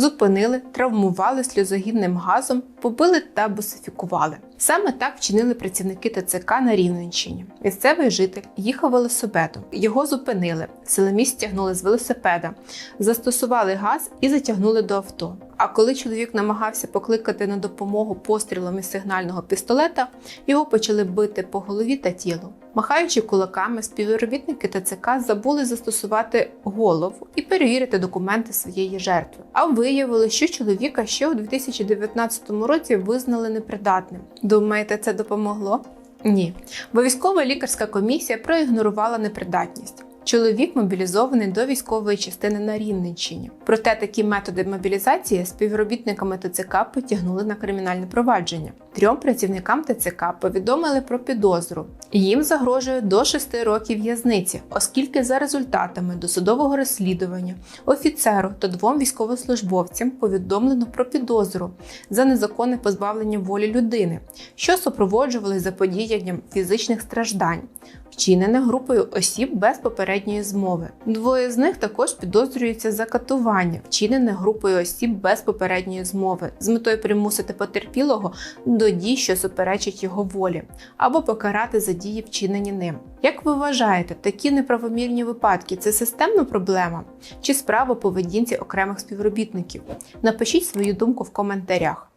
зупинили, травмували сльозогінним газом, побили та босифікували. Саме так вчинили працівники ТЦК на Рівненщині. Місцевий житель їхав велосипедом. Його зупинили, силоміць стягнули з велосипеда, застосували газ і затягнули до авто. А коли чоловік намагався покликати на допомогу пострілом із сигнального пістолета, його почали бити по голові та тілу. Махаючи кулаками, співробітники ТЦК забули застосувати голову і перевірити документи своєї жертви. А виявили, що чоловіка ще у 2019 році визнали непридатним. Думаєте, це допомогло? Ні, бо військова лікарська комісія проігнорувала непридатність. Чоловік мобілізований до військової частини на Рівненщині. Проте такі методи мобілізації співробітниками ТЦК потягнули на кримінальне провадження. Трьом працівникам ТЦК повідомили про підозру. Їм загрожує до 6 років в'язниці, оскільки за результатами досудового розслідування офіцеру та двом військовослужбовцям повідомлено про підозру за незаконне позбавлення волі людини, що супроводжували заподіянням фізичних страждань, вчинене групою осіб без попередньої змови. Двоє з них також підозрюються за катування, вчинене групою осіб без попередньої змови, з метою примусити потерпілого до дій, що суперечать його волі, або покарати за дії, вчинені ним. Як ви вважаєте, такі неправомірні випадки це системна проблема чи справа поведінці окремих співробітників? Напишіть свою думку в коментарях.